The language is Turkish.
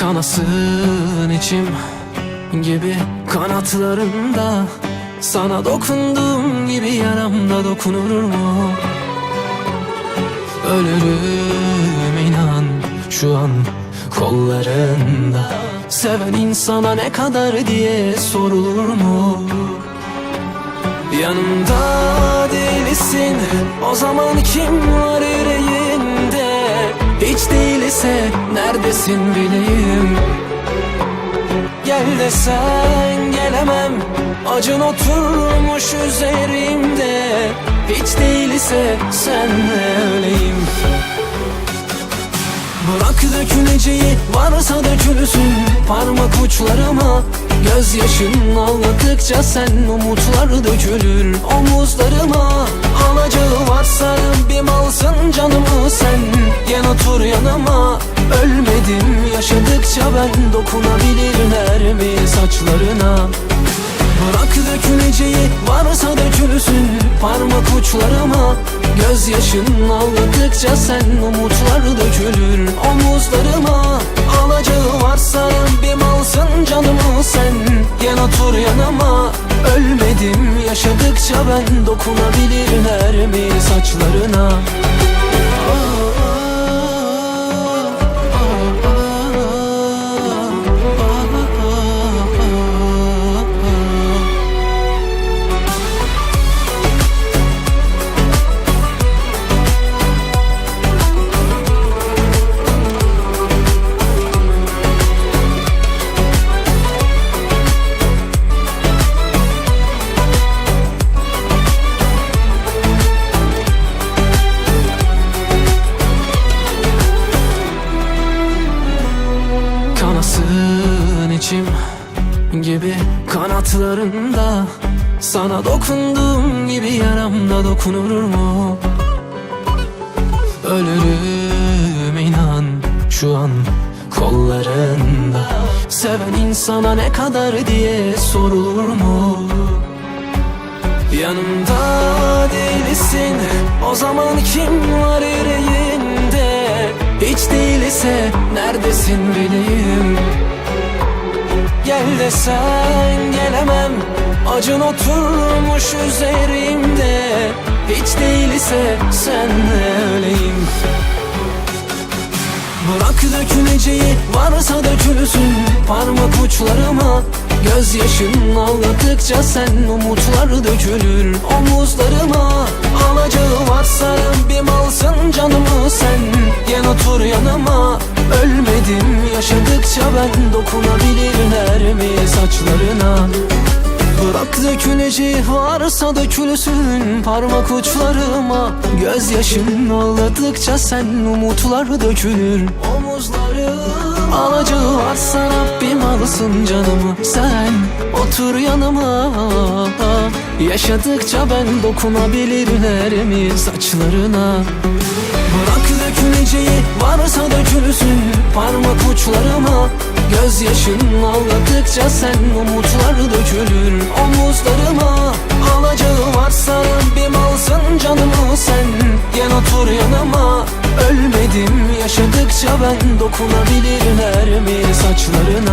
Kanasın içim gibi kanatlarında Sana dokunduğum gibi yaramda dokunur mu? Ölürüm inan şu an kollarında Seven insana ne kadar diye sorulur mu? Yanımda değilsin O zaman kim var yüreğinde Hiç değilse neredesin bileyim. Gel desen gelemem Acın oturmuş üzerimde. Hiç değilse senle öleyim Bırak döküleceği varsa dökülsün Parmak uçlarıma. Gözyaşın ağladıkça sen umutlar dökülür Omuzlarıma. Alacağı varsa bir ben dokunabilirler mi saçlarına. Bırak döküleceği varsa dökülsün Parmak uçlarıma. Gözyaşın ağladıkça sen umutlar dökülür Omuzlarıma. Alacağı varsa bir alsın canımı sen Gel otur yanıma. Ölmedim yaşadıkça ben dokunabilirler mi saçlarına kanatlarında Sana dokunduğum gibi yaramda dokunur mu? Ölürüm inan şu an kollarında Seven insana ne kadar diye sorulur mu? Yanımda değilsin O zaman kim var yüreğinde Hiç değilse neredesin bileyim Gel desen gelemem. Acın oturmuş üzerimde. Hiç değilse senle öleyim Bırak döküleceği varsa dökülsün Parmak uçlarıma. Gözyaşın ağladıkça sen umutlar dökülür Omuzlarıma. Alacağı varsa bir alsın canımı sen. Gel otur yanıma. Ölmedim yaşadıkça ben dokunabilirler mi saçlarına? Bırak döküleceği varsa dökülsün parmak uçlarıma. Gözyaşın ağladıkça sen umutlar dökülür. Omuzları alacağı varsa Rabbim alsın canımı Sen. Otur yanıma. Yaşadıkça ben dokunabilirler mi saçlarına Bırak döküleceği varsa dökülsün parmak uçlarıma. Gözyaşın ağladıkça sen umutlar dökülür Omuzlarıma. Alacağı varsa bir alsın canımı sen. Gel otur yanıma. Ölmedim yaşadıkça ben dokunabilirler mi saçlarına